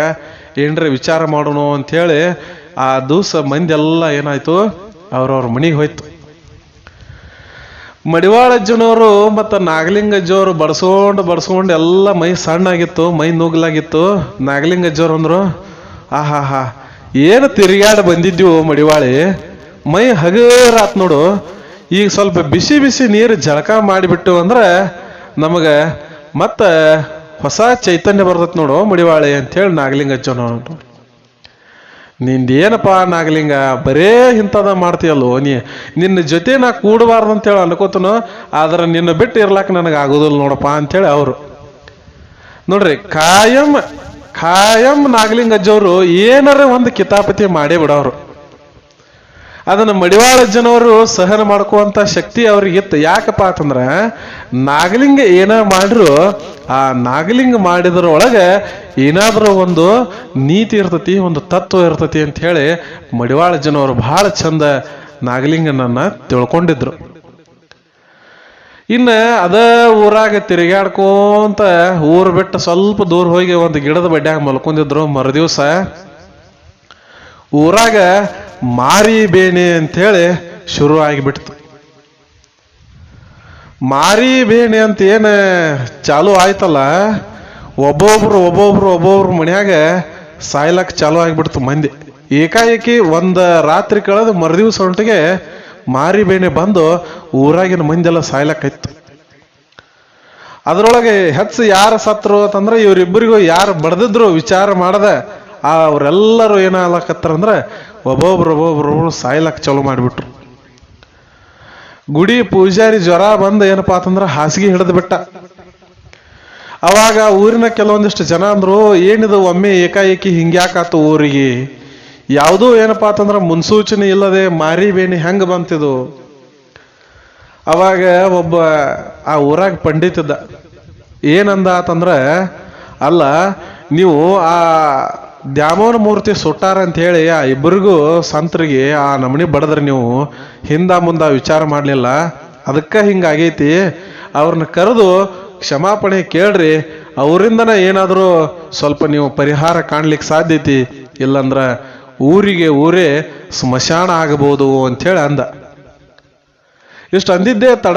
[SPEAKER 1] ಏನ್ರ ವಿಚಾರ ಮಾಡೋಣ ಅಂಥೇಳಿ ಆ ದಿವಸ ಮಂದಿ ಎಲ್ಲ ಏನಾಯ್ತು? ಅವ್ರವ್ರ ಮನೆಗೆ ಹೋಯ್ತು. ಮಡಿವಾಳ ಅಜ್ಜನವರು ಮತ್ತು ನಾಗಲಿಂಗ ಅಜ್ಜವರು ಬಡ್ಸ್ಕೊಂಡು ಬಡ್ಸ್ಕೊಂಡು ಎಲ್ಲ ಮೈ ಸಣ್ಣಾಗಿತ್ತು, ಮೈ ನೂಗ್ಲಾಗಿತ್ತು. ನಾಗಲಿಂಗ ಅಂದರು ಆಹಾ ಹಾ ಏನು ತಿರುಗಾಡ ಬಂದಿದ್ದೆವು ಮಡಿವಾಳಿ? ಮೈ ಹಗರಾತ್ ನೋಡು. ಈಗ ಸ್ವಲ್ಪ ಬಿಸಿ ಬಿಸಿ ನೀರು ಜಳಕ ಮಾಡಿಬಿಟ್ಟು ಅಂದ್ರೆ ನಮಗೆ ಮತ್ತೆ ಹೊಸ ಚೈತನ್ಯ ಬರ್ತೈತೆ ನೋಡು ಮಡಿವಾಳೆ ಅಂಥೇಳಿ ನಾಗಲಿಂಗ ಅಜ್ಜನವರು ನಿಂದೇನಪ್ಪ ನಾಗಲಿಂಗ, ಬರೇ ಇಂಥದ ಮಾಡ್ತೀಯಲ್ಲೋ ನೀ? ನಿನ್ನ ಜೊತೆ ನಾ ಕೂಡಬಾರ್ದು ಅಂತೇಳಿ ಅನ್ಕೋತನು, ಆದ್ರೆ ನಿನ್ನ ಬಿಟ್ಟು ಇರ್ಲಾಕ ನನಗೆ ಆಗೋದಿಲ್ಲ ನೋಡಪ್ಪ ಅಂತೇಳಿ ಅವರು. ನೋಡ್ರಿ, ಕಾಯಂ ಖಾಯಂ ನಾಗಲಿಂಗ ಅಜ್ಜವರು ಏನಾರ ಒಂದು ಕಿತಾಪತಿ ಮಾಡೇ ಬಿಡೋರು ಅದನ್ನ ಮಡಿವಾಳ ಜನವರು ಸಹನ ಮಾಡ್ಕೋವಂಥ ಶಕ್ತಿ ಅವ್ರಿಗೆ ಇತ್ತು. ಯಾಕಪ್ಪ ಅಂತಂದ್ರೆ, ನಾಗಲಿಂಗ ಏನ ಮಾಡಿದ್ರು ಆ ನಾಗಲಿಂಗ ಮಾಡಿದ್ರೊಳಗೆ ಏನಾದರೂ ಒಂದು ನೀತಿ ಇರ್ತತಿ, ಒಂದು ತತ್ವ ಇರ್ತತಿ ಅಂತ ಹೇಳಿ ಮಡಿವಾಳ ಜನವರು ಬಹಳ ಚಂದ ನಾಗಲಿಂಗನನ್ನ ತಿಳ್ಕೊಂಡಿದ್ರು. ಇನ್ನ ಅದ ಊರಾಗ ತಿರುಗಾಡ್ಕೊಂತ ಊರು ಬಿಟ್ಟು ಸ್ವಲ್ಪ ದೂರ ಹೋಗಿ ಒಂದು ಗಿಡದ ಬಡ್ಡ್ಯಾಗ ಮಲ್ಕೊಂಡಿದ್ರು ಮರುದಿವ್ಸ. ಊರಾಗ ಮಾರಿ ಅಂತ ಹೇಳಿ ಶುರು ಆಗಿಬಿಡ್ತು ಮಾರಿ ಬೇಣೆ ಅಂತ ಏನು ಚಾಲು ಆಯ್ತಲ್ಲ, ಒಬ್ಬೊಬ್ರು ಒಬ್ಬೊಬ್ರು ಒಬ್ಬೊಬ್ರು ಮನ್ಯಾಗ ಸಾಯ್ಲಕ್ ಚಾಲು ಆಗಿಬಿಡ್ತು ಮಂದಿ. ಏಕಾಏಕಿ ಒಂದು ರಾತ್ರಿ ಕಳೆದು ಮರುದಿವ್ಸ ಹೊಂಟಿಗೆ ಮಾರಿ ಬೇನೆ ಬಂದು ಊರಾಗಿನ ಮಂದೆಲ್ಲ ಸಾಯ್ಲಕ್ಕಾಯ್ತು. ಅದ್ರೊಳಗೆ ಹೆಚ್ಚು ಯಾರು ಸತ್ರು ಅಂತಂದ್ರೆ ಇವರಿಬ್ಬರಿಗೂ ಯಾರು ಬಡ್ದಿದ್ರು ವಿಚಾರ ಮಾಡದ ಅವರೆಲ್ಲರೂ ಏನಾಗ್ಲಕತ್ತಾರಂದ್ರೆ ಒಬ್ಬೊಬ್ರು ಒಬ್ಬೊಬ್ರು ಒಬ್ಬೊಬ್ರು ಸಾಯ್ಲಕ್ಕೆ ಚಾಲು ಮಾಡಿಬಿಟ್ರು. ಗುಡಿ ಪೂಜಾರಿ ಜ್ವರ ಬಂದು ಏನಪ್ಪಾ ಅಂತಂದ್ರೆ ಹಾಸಿಗೆ ಹಿಡಿದು ಬಿಟ್ಟ. ಅವಾಗ ಊರಿನ ಕೆಲವೊಂದಿಷ್ಟು ಜನ ಅಂದ್ರು, ಏನಿದು ಒಮ್ಮೆ ಏಕಾಏಕಿ ಹಿಂಗ್ಯಾಕಾತು ಊರಿಗೆ? ಯಾವುದೂ ಏನಪ್ಪಾ ಅಂತಂದ್ರೆ ಮುನ್ಸೂಚನೆ ಇಲ್ಲದೆ ಮಾರಿ ಬೇನಿ ಹೆಂಗೆ ಬಂತಿದು? ಅವಾಗ ಒಬ್ಬ ಆ ಊರಾಗ ಪಂಡಿತಿದ್ದ ಏನಂದ ಆತಂದ್ರ ಅಲ್ಲ, ನೀವು ಆ ದ್ಯಾಮೋನ ಮೂರ್ತಿ ಸುಟ್ಟಾರ ಅಂತ ಹೇಳಿ ಆ ಇಬ್ಬರಿಗೂ ಸಂತರಿಗೆ ಆ ನಮನಿ ಬಡದ್ರ ನೀವು. ಹಿಂದ ಮುಂದ ವಿಚಾರ ಮಾಡಲಿಲ್ಲ. ಅದಕ್ಕೆ ಹಿಂಗಾಗೈತಿ. ಅವ್ರನ್ನ ಕರೆದು ಕ್ಷಮಾಪಣೆ ಕೇಳ್ರಿ. ಅವರಿಂದನ ಏನಾದರೂ ಸ್ವಲ್ಪ ನೀವು ಪರಿಹಾರ ಕಾಣ್ಲಿಕ್ಕೆ ಸಾಧ್ಯತಿ ಇಲ್ಲಂದ್ರ ಊರಿಗೆ ಊರೇ ಸ್ಮಶಾನ ಆಗಬಹುದು ಅಂಥೇಳಿ ಅಂದ. ಇಷ್ಟು ಅಂದಿದ್ದೇ ತಡ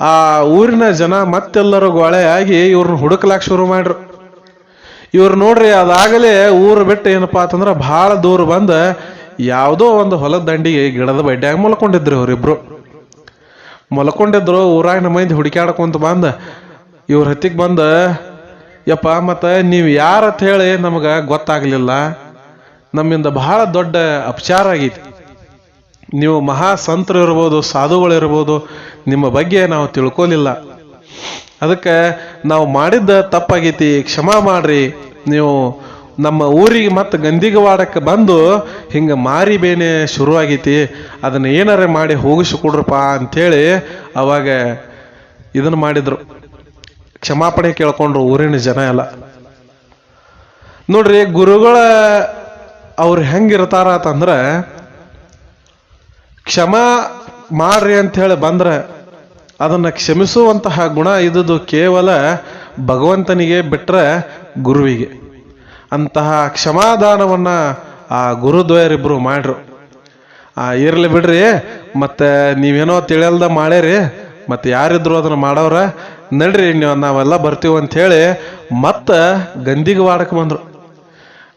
[SPEAKER 1] ಆ ಊರಿನ ಜನ ಮತ್ತೆಲ್ಲರೂ ಆಗಿ ಇವ್ರನ್ನ ಹುಡುಕ್ಲಾಕ್ ಶುರು ಮಾಡ್ರು. ಇವ್ರು ನೋಡ್ರಿ, ಅದಾಗಲೇ ಊರು ಬಿಟ್ಟು ಏನಪ್ಪಾ ಅಂತಂದ್ರೆ ಭಾಳ ದೂರ ಬಂದು ಯಾವುದೋ ಒಂದು ಹೊಲದ ದಂಡಿಗೆ ಗಿಡದ ಬಡ್ಡ್ಯಾಗ ಮಲ್ಕೊಂಡಿದ್ರು ಅವರಿಬ್ರು. ಮಲ್ಕೊಂಡಿದ್ರು ಊರಾಗಿನ ಮಂದಿ ಹುಡುಕ್ಯಾಡ್ಕೊಂತ ಬಂದು. ಇವ್ರ ಹತ್ತಿಗೆ ಬಂದು, ಯಪ್ಪ, ಮತ್ತ ನೀವು ಅಂತ ಹೇಳಿ ನಮಗೆ ಗೊತ್ತಾಗ್ಲಿಲ್ಲ. ನಮ್ಮಿಂದ ಬಹಳ ದೊಡ್ಡ ಅಪಚಾರ ಆಗೈತಿ. ನೀವು ಮಹಾ ಸಂತರು ಇರ್ಬೋದು, ಸಾಧುಗಳು ಇರ್ಬೋದು, ನಿಮ್ಮ ಬಗ್ಗೆ ನಾವು ತಿಳ್ಕೊಲಿಲ್ಲ. ಅದಕ್ಕೆ ನಾವು ಮಾಡಿದ್ದ ತಪ್ಪಾಗೈತಿ, ಕ್ಷಮಾ ಮಾಡ್ರಿ. ನೀವು ನಮ್ಮ ಊರಿಗೆ ಮತ್ತೆ ಗಂದಿಗವಾಡಕ್ಕೆ ಬಂದು ಹಿಂಗೆ ಮಾರಿ ಬೇನೆ ಶುರುವಾಗೈತಿ. ಅದನ್ನ ಏನಾರ ಮಾಡಿ ಹೋಗಿಸಿ ಕೊಡ್ರಪ್ಪ ಅಂಥೇಳಿ ಅವಾಗ ಇದನ್ನ ಮಾಡಿದ್ರು. ಕ್ಷಮಾಪಣೆ ಕೇಳ್ಕೊಂಡ್ರು ಊರಿನ ಜನ ಎಲ್ಲ. ನೋಡ್ರಿ, ಗುರುಗಳ ಅವ್ರು ಹೆಂಗಿರ್ತಾರ ಅಂತಂದ್ರೆ, ಕ್ಷಮಾ ಮಾಡ್ರಿ ಅಂತ ಹೇಳಿ ಬಂದ್ರೆ ಅದನ್ನ ಕ್ಷಮಿಸುವಂತಹ ಗುಣ ಇದ್ದುದು ಕೇವಲ ಭಗವಂತನಿಗೆ ಬಿಟ್ಟರೆ ಗುರುವಿಗೆ. ಅಂತಹ ಕ್ಷಮಾದಾನವನ್ನು ಆ ಗುರುದ್ವಯರಿಬ್ಬರು ಮಾಡ್ರು. ಆ, ಇರಲಿ ಬಿಡ್ರಿ, ಮತ್ತು ನೀವೇನೋ ತಿಳಿಯಲ್ದ ಮಾಡೇರಿ ಮತ್ತು ಯಾರಿದ್ರು ಅದನ್ನು ಮಾಡೋರ ನಡ್ರಿ, ನೀವು ನಾವೆಲ್ಲ ಬರ್ತೀವಿ ಅಂತ ಹೇಳಿ ಮತ್ತ ಗಂದಿಗೆ ವಾಡಕ್ಕೆ ಬಂದ್ರು.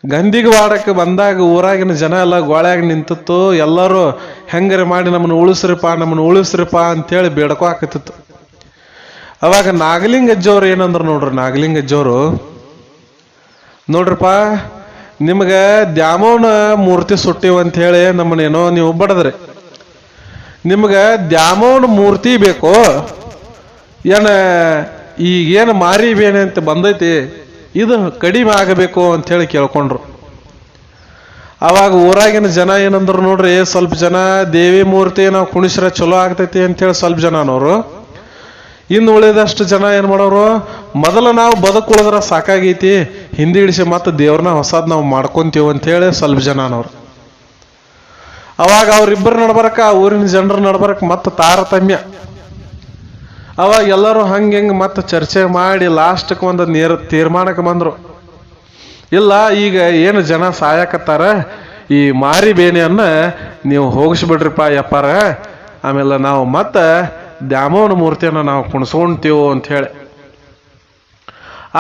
[SPEAKER 1] ಗಂದಿಗೆ ವಾಡಕ್ಕೆ ಬಂದಾಗ ಊರಾಗಿನ ಜನ ಎಲ್ಲ ಗೋಳ್ಯಾಗ ನಿಂತಿತ್ತು. ಎಲ್ಲರೂ ಹೆಂಗರೆ ಮಾಡಿ ನಮ್ಮನ್ನು ಉಳಿಸ್ರಿಪ್ಪ ನಮ್ಮನ್ನು ಉಳಿಸ್ರಿಪ್ಪ ಅಂತೇಳಿ ಬೇಡ್ಕೊ ಹಾಕತಿತ್ತು ಅವಾಗ ನಾಗಲಿಂಗ ಅಜ್ಜವ್ರು ಏನಂದ್ರು ನೋಡ್ರಿ ನಾಗಲಿಂಗ ಅಜ್ಜವ್ರು ನೋಡ್ರಪ್ಪ, ನಿಮ್ಗೆ ದ್ಯಾಮೋನ ಮೂರ್ತಿ ಸುಟ್ಟಿವ್ ಅಂತ ಹೇಳಿ ನಮ್ಮನ್ನೇನೋ ನೀವು ಬಡದ್ರಿ. ನಿಮ್ಗೆ ದ್ಯಾಮೋನ ಮೂರ್ತಿ ಬೇಕು? ಏನ, ಈಗೇನು ಮಾರಿ ಬೇನೆ ಅಂತ ಬಂದೈತಿ? ಇದು ಕಡಿಮೆ ಆಗಬೇಕು ಅಂತ ಹೇಳಿ ಕೇಳ್ಕೊಂಡ್ರು. ಅವಾಗ ಊರಾಗಿನ ಜನ ಏನಂದ್ರು ನೋಡ್ರಿ ಸ್ವಲ್ಪ ಜನ ದೇವಿ ಮೂರ್ತಿ ನಾವು ಕುಣಿಸ್ರ ಚಲೋ ಆಗ್ತೈತಿ ಅಂತೇಳಿ ಸ್ವಲ್ಪ ಜನ ಅನ್ನೋರು ಇನ್ನು ಉಳಿದಷ್ಟು ಜನ ಏನು ಮಾಡೋರು, ಮೊದಲು ನಾವು ಬದುಕುಳಿದ್ರೆ ಸಾಕಾಗೈತಿ, ಹಿಂದಿ ಇಳಿಸಿ ಮತ್ತೆ ದೇವ್ರನ್ನ ಹೊಸದ್ ನಾವು ಮಾಡ್ಕೊಂತೀವಿ ಅಂತ ಹೇಳಿ ಸ್ವಲ್ಪ ಜನ ಅನ್ನೋರು ಅವಾಗ ಅವ್ರಿಬ್ಬರು ನಡ್ಬರಕ, ಆ ಊರಿನ ಜನರು ನಡ್ಬರಕ್ ಮತ್ತೆ ತಾರತಮ್ಯ. ಅವಾಗ ಎಲ್ಲರೂ ಹಂಗೆ ಹೆಂಗೆ ಮತ್ತೆ ಚರ್ಚೆ ಮಾಡಿ ಲಾಸ್ಟ್ಗೆ ಒಂದು ನೇರ ತೀರ್ಮಾನಕ್ಕೆ ಬಂದರು. ಇಲ್ಲ, ಈಗ ಏನು ಜನ ಸಾಯಕತ್ತಾರ? ಈ ಮಾರಿ ಬೇನೆಯನ್ನ ನೀವು ಹೋಗಿಸ್ಬಿಡ್ರಿಪ್ಪ ಯಪ್ಪಾರ ಆಮೇಲೆ ನಾವು ಮತ್ತೆ ದ್ಯಾಮವನ ಮೂರ್ತಿಯನ್ನ ನಾವು ಕುಣಿಸ್ಕೊಂತೀವೋ ಅಂತ ಹೇಳಿ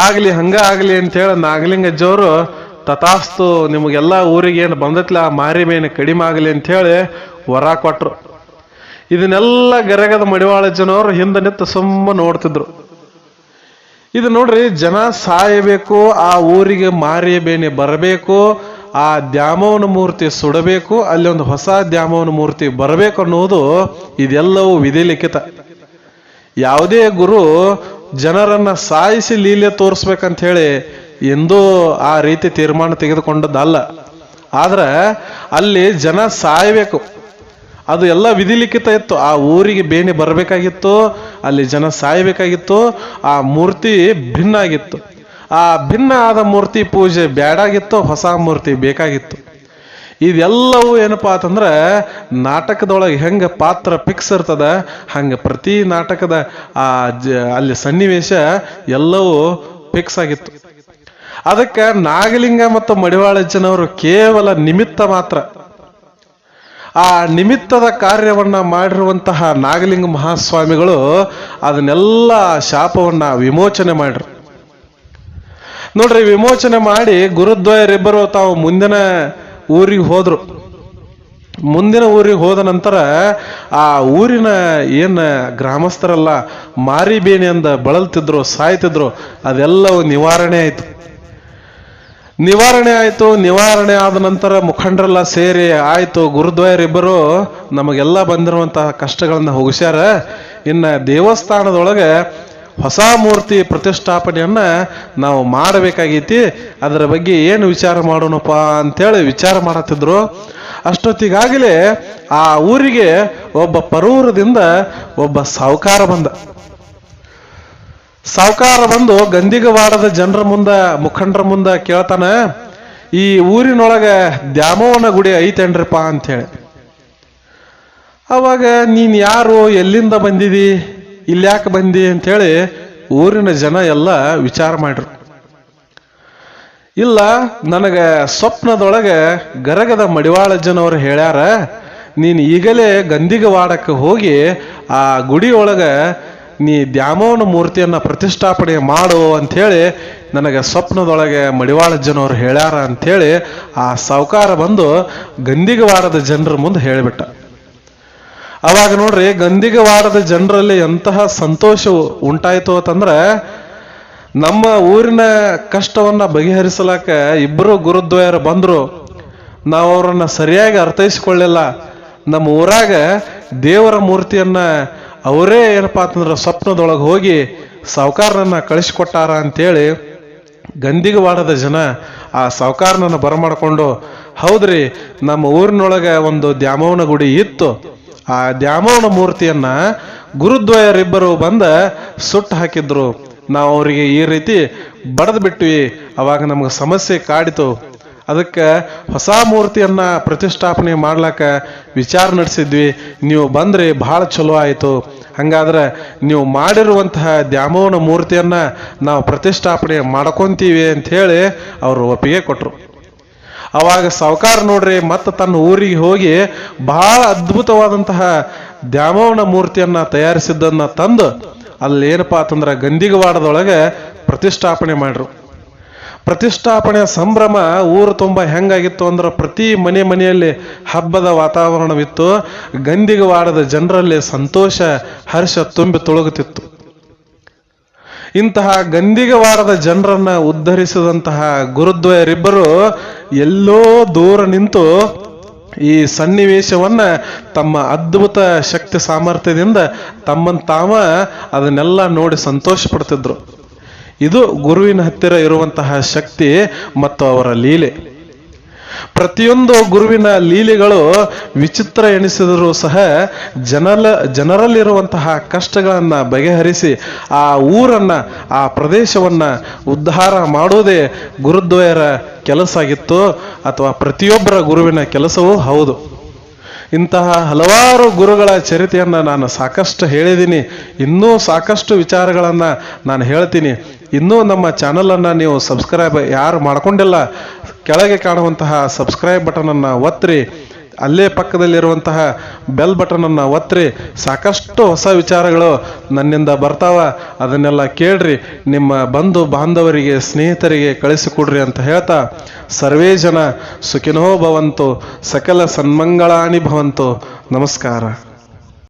[SPEAKER 1] ಆಗ್ಲಿ, ಹಂಗ ಆಗ್ಲಿ ಅಂತ ಹೇಳಿ ನಾಗಲಿಂಗ ಅಜ್ಜವರು ತಥಾಸ್ತು ನಿಮಗೆಲ್ಲ ಊರಿಗೆ ಏನು ಬಂದತ್ಲ ಆ ಮಾರಿ ಬೇನೆ ಕಡಿಮೆ ಆಗಲಿ ಅಂತ ಹೇಳಿ ವರ ಕೊಟ್ರು. ಇದನ್ನೆಲ್ಲ ಗರಗದ ಮಡಿವಾಳ ಜನವರು ಹಿಂದೆ ನಿಂತು ಸುಮ್ಮ ನೋಡ್ತಿದ್ರು. ಇದು ನೋಡ್ರಿ, ಜನ ಸಾಯಬೇಕು, ಆ ಊರಿಗೆ ಮಾರಿಯ ಬೇನೆ ಬರಬೇಕು, ಆ ದ್ಯಾಮವನ ಮೂರ್ತಿ ಸುಡಬೇಕು, ಅಲ್ಲಿ ಒಂದು ಹೊಸ ದ್ಯಾಮವನ ಮೂರ್ತಿ ಬರಬೇಕು ಅನ್ನೋದು ಇದೆಲ್ಲವೂ ವಿಧಿ ಲಿಖಿತ ಯಾವುದೇ ಗುರು ಜನರನ್ನ ಸಾಯಿಸಿ ಲೀಲೆ ತೋರಿಸ್ಬೇಕಂತ ಹೇಳಿ ಎಂದೂ ಆ ರೀತಿ ತೀರ್ಮಾನ ತೆಗೆದುಕೊಂಡದ್ದಲ್ಲ. ಆದ್ರೆ ಅಲ್ಲಿ ಜನ ಸಾಯಬೇಕು. ಅದು ಎಲ್ಲ ವಿಧಿಲಿಖಿತ ಇತ್ತು. ಆ ಊರಿಗೆ ಬೇನೆ ಬರಬೇಕಾಗಿತ್ತು, ಅಲ್ಲಿ ಜನ ಸಾಯಬೇಕಾಗಿತ್ತು, ಆ ಮೂರ್ತಿ ಭಿನ್ನ ಆಗಿತ್ತು ಆ ಭಿನ್ನ ಆದ ಮೂರ್ತಿ ಪೂಜೆ ಬ್ಯಾಡಾಗಿತ್ತು, ಹೊಸ ಮೂರ್ತಿ ಬೇಕಾಗಿತ್ತು. ಇದೆಲ್ಲವೂ ಏನಪ್ಪಾ ಅಂತಂದ್ರೆ ನಾಟಕದೊಳಗೆ ಹೆಂಗೆ ಪಾತ್ರ ಫಿಕ್ಸ್ ಇರ್ತದ, ಹಂಗೆ ಪ್ರತಿ ನಾಟಕದ ಆ ಜ, ಅಲ್ಲಿ ಸನ್ನಿವೇಶ ಎಲ್ಲವೂ ಫಿಕ್ಸ್ ಆಗಿತ್ತು. ಅದಕ್ಕೆ ನಾಗಲಿಂಗ ಮತ್ತು ಮಡಿವಾಳಜ್ಜನವರು ಕೇವಲ ನಿಮಿತ್ತ ಮಾತ್ರ. ಆ ನಿಮಿತ್ತದ ಕಾರ್ಯವನ್ನ ಮಾಡಿರುವಂತಹ ನಾಗಲಿಂಗ ಮಹಾಸ್ವಾಮಿಗಳು ಅದನ್ನೆಲ್ಲ ಶಾಪವನ್ನ ವಿಮೋಚನೆ ಮಾಡ್ರು. ನೋಡ್ರಿ, ವಿಮೋಚನೆ ಮಾಡಿ ಗುರುದ್ವಯರಿಬ್ಬರು ತಾವು ಮುಂದಿನ ಊರಿಗೆ ಹೋದರು. ಮುಂದಿನ ಊರಿಗೆ ಹೋದ ನಂತರ ಆ ಊರಿನ ಏನು ಗ್ರಾಮಸ್ಥರೆಲ್ಲ ಮಾರಿ ಅಂದ ಬಳಲ್ತಿದ್ರು, ಸಾಯ್ತಿದ್ರು, ಅದೆಲ್ಲವೂ ನಿವಾರಣೆ ಆಯ್ತು. ನಿವಾರಣೆ ಆಯಿತು, ನಿವಾರಣೆ ಆದ ನಂತರ ಮುಖಂಡರೆಲ್ಲ ಸೇರಿ ಆಯಿತು, ಗುರುದ್ವಯರಿಬ್ಬರು ನಮಗೆಲ್ಲ ಬಂದಿರುವಂತಹ ಕಷ್ಟಗಳನ್ನು ಹೋಗಿಸ್ಯಾರ. ಇನ್ನ ದೇವಸ್ಥಾನದೊಳಗೆ ಹೊಸ ಮೂರ್ತಿ ಪ್ರತಿಷ್ಠಾಪನೆಯನ್ನ ನಾವು ಮಾಡಬೇಕಾಗೈತಿ. ಅದರ ಬಗ್ಗೆ ಏನು ವಿಚಾರ ಮಾಡೋಣಪ್ಪ ಅಂತೇಳಿ ವಿಚಾರ ಮಾಡತ್ತಿದ್ರು. ಅಷ್ಟೊತ್ತಿಗಾಗಲೇ ಆ ಊರಿಗೆ ಒಬ್ಬ ಪರೂರದಿಂದ ಒಬ್ಬ ಸಾಹುಕಾರ ಬಂದ. ಸಾವುಕಾರ ಬಂದು ಗಂದಿಗವಾಡದ ಜನರ ಮುಂದ, ಮುಖಂಡರ ಮುಂದ ಕೇಳ್ತಾನ, ಈ ಊರಿನೊಳಗೆ ದ್ಯಾಮೋವನ ಗುಡಿ ಐತೇನ್ರಿಪ್ಪ ಅಂತೇಳಿ ಅವಾಗ ನೀನ್ ಯಾರು, ಎಲ್ಲಿಂದ ಬಂದಿದಿ, ಇಲ್ಯಾಕೆ ಬಂದಿ ಅಂತೇಳಿ ಊರಿನ ಜನ ಎಲ್ಲ ವಿಚಾರ ಮಾಡ್ರು ಇಲ್ಲ, ನನಗೆ ಸ್ವಪ್ನದೊಳಗೆ ಗರಗದ ಮಡಿವಾಳಜ್ಜನವರು ಹೇಳ್ಯಾರ, ನೀನು ಈಗಲೇ ಗಂದಿಗವಾಡಕ್ಕೆ ಹೋಗಿ ಆ ಗುಡಿಯೊಳಗ ನೀ ದ್ಯಾಮೋನ ಮೂರ್ತಿಯನ್ನು ಪ್ರತಿಷ್ಠಾಪನೆ ಮಾಡು ಅಂಥೇಳಿ ನನಗೆ ಸ್ವಪ್ನದೊಳಗೆ ಮಡಿವಾಳ ಜನವರು ಹೇಳ್ಯಾರ ಅಂಥೇಳಿ ಆ ಸಾವುಕಾರ ಬಂದು ಗಂದಿಗವಾಡದ ಜನರ ಮುಂದೆ ಹೇಳಿಬಿಟ್ಟ. ಅವಾಗ ನೋಡ್ರಿ ಗಂದಿಗವಾಡದ ಜನರಲ್ಲಿ ಎಂತಹ ಸಂತೋಷ ಉಂಟಾಯಿತು ಅಂತಂದ್ರೆ ನಮ್ಮ ಊರಿನ ಕಷ್ಟವನ್ನ ಬಗೆಹರಿಸಲಾಕ ಇಬ್ಬರು ಗುರುದ್ವಯರು ಬಂದ್ರು. ನಾವು ಅವರನ್ನ ಸರಿಯಾಗಿ ಅರ್ಥೈಸಿಕೊಳ್ಳಿಲ್ಲ. ನಮ್ಮ ಊರಾಗ ದೇವರ ಮೂರ್ತಿಯನ್ನ ಅವರೇ ಏನಪ್ಪಾ ಅಂತಂದ್ರೆ ಸ್ವಪ್ನದೊಳಗೆ ಹೋಗಿ ಸಾವುಕಾರನನ್ನ ಕಳಿಸಿಕೊಟ್ಟಾರ ಅಂತೇಳಿ ಗಂದಿಗವಾಡದ ಜನ ಆ ಸಾವುಕಾರನನ್ನ ಬರಮಾಡಿಕೊಂಡು, ಹೌದ್ರಿ, ನಮ್ಮ ಊರಿನೊಳಗೆ ಒಂದು ದ್ಯಾಮವನ ಗುಡಿ ಇತ್ತು. ಆ ದ್ಯಾಮವನ ಮೂರ್ತಿಯನ್ನ ಗುರುದ್ವಯರಿಬ್ಬರು ಬಂದ ಸುಟ್ಟು ಹಾಕಿದ್ರು. ನಾವು ಅವರಿಗೆ ಈ ರೀತಿ ಬಡದ್ಬಿಟ್ವಿ ಅವಾಗ ನಮ್ಗೆ ಸಮಸ್ಯೆ ಕಾಡಿತು. ಅದಕ್ಕೆ ಹೊಸ ಮೂರ್ತಿಯನ್ನು ಪ್ರತಿಷ್ಠಾಪನೆ ಮಾಡ್ಲಿಕ್ಕೆ ವಿಚಾರ ನಡೆಸಿದ್ವಿ. ನೀವು ಬಂದರೆ, ಭಾಳ ಚಲೋ ಆಯಿತು. ಹಾಗಾದ್ರೆ ನೀವು ಮಾಡಿರುವಂತಹ ದ್ಯಾಮವ್ವನ ಮೂರ್ತಿಯನ್ನ ನಾವು ಪ್ರತಿಷ್ಠಾಪನೆ ಮಾಡ್ಕೊಂತೀವಿ ಅಂತ ಹೇಳಿ ಅವರು ಒಪ್ಪಿಗೆ ಕೊಟ್ಟರು ಅವಾಗ ಸಾವುಕಾರ ನೋಡ್ರಿ, ಮತ್ತೆ ತನ್ನ ಊರಿಗೆ ಹೋಗಿ ಬಹಳ ಅದ್ಭುತವಾದಂತಹ ದ್ಯಾಮವ್ವನ ಮೂರ್ತಿಯನ್ನು ತಯಾರಿಸಿದ್ದನ್ನು ತಂದು ಅಲ್ಲಿ ಏನಪ್ಪಾ ಅಂತಂದ್ರೆ ಗಂಧಿಗವಾಡದೊಳಗೆ ಪ್ರತಿಷ್ಠಾಪನೆ ಮಾಡ್ರು. ಪ್ರತಿಷ್ಠಾಪನೆಯ ಸಂಭ್ರಮ ಊರು ತುಂಬ ಹೆಂಗಾಗಿತ್ತು ಅಂದ್ರೆ ಪ್ರತಿ ಮನೆ ಮನೆಯಲ್ಲಿ ಹಬ್ಬದ ವಾತಾವರಣವಿತ್ತು. ಗಂದಿಗವಾಡದ ಜನರಲ್ಲಿ ಸಂತೋಷ, ಹರ್ಷ ತುಂಬಿ ತೊಳಗುತ್ತಿತ್ತು. ಇಂತಹ ಗಂದಿಗವಾಡದ ಜನರನ್ನ ಉದ್ಧರಿಸಿದಂತಹ ಗುರುದ್ವಯರಿಬ್ಬರು ಎಲ್ಲೋ ದೂರ ನಿಂತು ಈ ಸನ್ನಿವೇಶವನ್ನ ತಮ್ಮ ಅದ್ಭುತ ಶಕ್ತಿ ಸಾಮರ್ಥ್ಯದಿಂದ ತಮ್ಮನ್ ತಾವ ಅದನ್ನೆಲ್ಲ ನೋಡಿ ಸಂತೋಷ ಪಡ್ತಿದ್ರು ಇದು ಗುರುವಿನ ಹತ್ತಿರ ಇರುವಂತಹ ಶಕ್ತಿ ಮತ್ತು ಅವರ ಲೀಲೆ. ಪ್ರತಿಯೊಂದು ಗುರುವಿನ ಲೀಲೆಗಳು ವಿಚಿತ್ರ ಎನಿಸಿದರೂ ಸಹ ಜನರ ಜನರಲ್ಲಿರುವಂತಹ ಕಷ್ಟಗಳನ್ನ ಬಗೆಹರಿಸಿ ಆ ಊರನ್ನ, ಆ ಪ್ರದೇಶವನ್ನ ಉದ್ಧಾರ ಮಾಡುವುದೇ ಗುರುದ್ವಯರ ಕೆಲಸ ಆಗಿತ್ತು ಅಥವಾ ಪ್ರತಿಯೊಬ್ಬರ ಗುರುವಿನ ಕೆಲಸವೂ ಹೌದು. ಇಂತಹ ಹಲವಾರು ಗುರುಗಳ ಚರಿತೆಯನ್ನು ನಾನು ಸಾಕಷ್ಟು ಹೇಳಿದ್ದೀನಿ ಇನ್ನೂ ಸಾಕಷ್ಟು ವಿಚಾರಗಳನ್ನು ನಾನು ಹೇಳ್ತೀನಿ. ಇನ್ನೂ ನಮ್ಮ ಚಾನಲನ್ನು ನೀವು ಸಬ್ಸ್ಕ್ರೈಬ್ ಯಾರು ಮಾಡ್ಕೊಂಡಿಲ್ಲ, ಕೆಳಗೆ ಕಾಣುವಂತಹ ಸಬ್ಸ್ಕ್ರೈಬ್ ಬಟನನ್ನು ಒತ್ತಿರಿ ಅಲ್ಲೇ ಪಕ್ಕದಲ್ಲಿರುವಂತಹ ಬೆಲ್ ಬಟನನ್ನು ಒತ್ತಿರಿ ಸಾಕಷ್ಟು ಹೊಸ ವಿಚಾರಗಳು ನನ್ನಿಂದ ಬರ್ತಾವ. ಅದನ್ನೆಲ್ಲ ಕೇಳ್ರಿ. ನಿಮ್ಮ ಬಂಧು ಬಾಂಧವರಿಗೆ, ಸ್ನೇಹಿತರಿಗೆ ಕಳಿಸಿಕೊಡ್ರಿ ಅಂತ ಹೇಳ್ತಾ, ಸರ್ವೇ ಜನ ಸುಖಿನೋ ಭವಂತು, ಸಕಲ ಸನ್ಮಂಗಳಾನಿ ಭವಂತು. ನಮಸ್ಕಾರ.